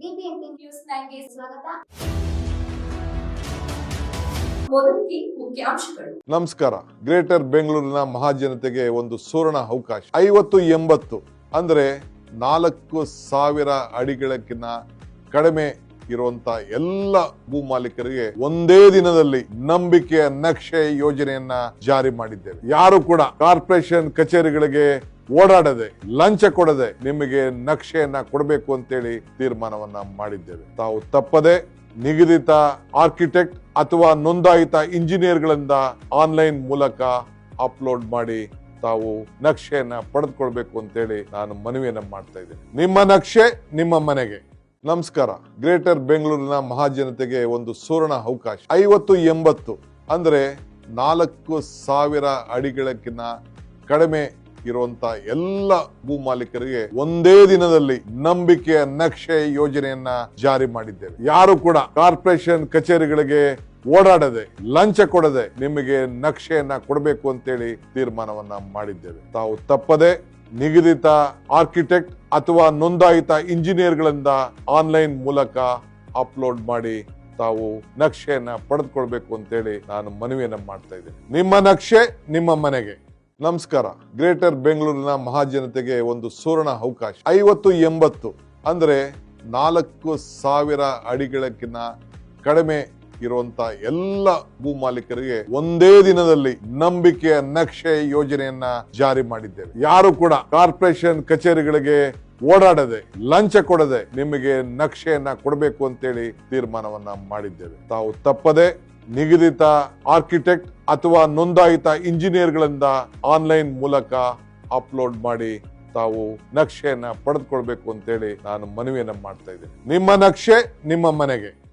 News ಸ್ವಾಗತ. ನಮಸ್ಕಾರ. Greater ಬೆಂಗಳೂರಿನ ಮಹಾಜನತೆಗೆ ಒಂದು ಸುವರ್ಣ ಅವಕಾಶ. ಐವತ್ತು ಎಂಬತ್ತು, ಅಂದ್ರೆ ನಾಲ್ಕು ಸಾವಿರ ಅಡಿಗಳಕ್ಕಿಂತ ಕಡಿಮೆ ಇರುವಂತ ಎಲ್ಲ ಭೂ ಮಾಲೀಕರಿಗೆ ಒಂದೇ ದಿನದಲ್ಲಿ ನಂಬಿಕೆಯ ನಕ್ಷೆ ಯೋಜನೆಯನ್ನ ಜಾರಿ ಮಾಡಿದ್ದೇವೆ. ಯಾರು ಕೂಡ ಕಾರ್ಪೊರೇಷನ್ ಕಚೇರಿಗಳಿಗೆ ಓಡಾಡದೆ, ಲಂಚ ಕೊಡದೆ ನಿಮಗೆ ನಕ್ಷೆಯನ್ನ ಕೊಡಬೇಕು ಅಂತೇಳಿ ತೀರ್ಮಾನವನ್ನ ಮಾಡಿದ್ದೇವೆ. ತಾವು ತಪ್ಪದೆ ನಿಗದಿತ ಆರ್ಕಿಟೆಕ್ಟ್ ಅಥವಾ ನೋಂದಾಯಿತ ಇಂಜಿನಿಯರ್ಗಳಿಂದ ಆನ್ಲೈನ್ ಮೂಲಕ ಅಪ್ಲೋಡ್ ಮಾಡಿ ತಾವು ನಕ್ಷೆಯನ್ನ ಪಡೆದುಕೊಳ್ಬೇಕು ಅಂತೇಳಿ ನಾನು ಮನವಿಯನ್ನ ಮಾಡ್ತಾ ಇದ್ದೇನೆ. ನಿಮ್ಮ ನಕ್ಷೆ ನಿಮ್ಮ ಮನೆಗೆ. ನಮಸ್ಕಾರ. ಗ್ರೇಟರ್ ಬೆಂಗಳೂರಿನ ಮಹಾಜನತೆಗೆ ಒಂದು ಸುವರ್ಣ ಅವಕಾಶ. ಐವತ್ತು ಎಂಬತ್ತು ಅಂದ್ರೆ ನಾಲ್ಕು ಸಾವಿರ ಅಡಿಗಳಕ್ಕಿಂತ ಕಡಿಮೆ ಇರುವಂತ ಎಲ್ಲ ಭೂ ಮಾಲೀಕರಿಗೆ ಒಂದೇ ದಿನದಲ್ಲಿ ನಂಬಿಕೆಯ ನಕ್ಷೆ ಯೋಜನೆಯನ್ನ ಜಾರಿ ಮಾಡಿದ್ದೇವೆ. ಯಾರು ಕೂಡ ಕಾರ್ಪೊರೇಷನ್ ಕಚೇರಿಗಳಿಗೆ ಓಡಾಡದೆ, ಲಂಚ ಕೊಡದೆ ನಿಮಗೆ ನಕ್ಷೆಯನ್ನ ಕೊಡಬೇಕು ಅಂತೇಳಿ ತೀರ್ಮಾನವನ್ನ ಮಾಡಿದ್ದೇವೆ. ತಾವು ತಪ್ಪದೆ ನಿಗದಿತ ಆರ್ಕಿಟೆಕ್ಟ್ ಅಥವಾ ನೋಂದಾಯಿತ ಇಂಜಿನಿಯರ್ಗಳಿಂದ ಆನ್ಲೈನ್ ಮೂಲಕ ಅಪ್ಲೋಡ್ ಮಾಡಿ ತಾವು ನಕ್ಷೆಯನ್ನ ಪಡೆದುಕೊಳ್ಬೇಕು ಅಂತೇಳಿ ನಾನು ಮನವಿಯನ್ನ ಮಾಡ್ತಾ ಇದ್ದೇನೆ. ನಿಮ್ಮ ನಕ್ಷೆ ನಿಮ್ಮ ಮನೆಗೆ. ನಮಸ್ಕಾರ. ಗ್ರೇಟರ್ ಬೆಂಗಳೂರಿನ ಮಹಾಜನತೆಗೆ ಒಂದು ಸುವರ್ಣ ಅವಕಾಶ. ಐವತ್ತು ಎಂಬತ್ತು ಅಂದರೆ ನಾಲ್ಕು ಸಾವಿರ ಅಡಿಗಳಕ್ಕಿಂತ ಕಡಿಮೆ ಇರುವಂತ ಎಲ್ಲ ಭೂ ಮಾಲೀಕರಿಗೆ ಒಂದೇ ದಿನದಲ್ಲಿ ನಂಬಿಕೆಯ ನಕ್ಷೆ ಯೋಜನೆಯನ್ನ ಜಾರಿ ಮಾಡಿದ್ದೇವೆ. ಯಾರು ಕೂಡ ಕಾರ್ಪೊರೇಷನ್ ಕಚೇರಿಗಳಿಗೆ ಓಡಾಡದೆ, ಲಂಚ ಕೊಡದೆ ನಿಮಗೆ ನಕ್ಷೆಯನ್ನ ಕೊಡಬೇಕು ಅಂತೇಳಿ ತೀರ್ಮಾನವನ್ನ ಮಾಡಿದ್ದೇವೆ. ತಾವು ತಪ್ಪದೆ ನಿಗದಿತ ಆರ್ಕಿಟೆಕ್ಟ್ ಅಥವಾ ನೋಂದಾಯಿತ ಇಂಜಿನಿಯರ್ಗಳಿಂದ ಆನ್ಲೈನ್ ಮೂಲಕ ಅಪ್ಲೋಡ್ ಮಾಡಿ ತಾವು ನಕ್ಷೆಯನ್ನ ಪಡೆದುಕೊಳ್ಬೇಕು ಅಂತೇಳಿ ನಾನು ಮನವಿಯನ್ನ ಮಾಡ್ತಾ ಇದ್ದೇನೆ. ನಿಮ್ಮ ನಕ್ಷೆ ನಿಮ್ಮ ಮನೆಗೆ.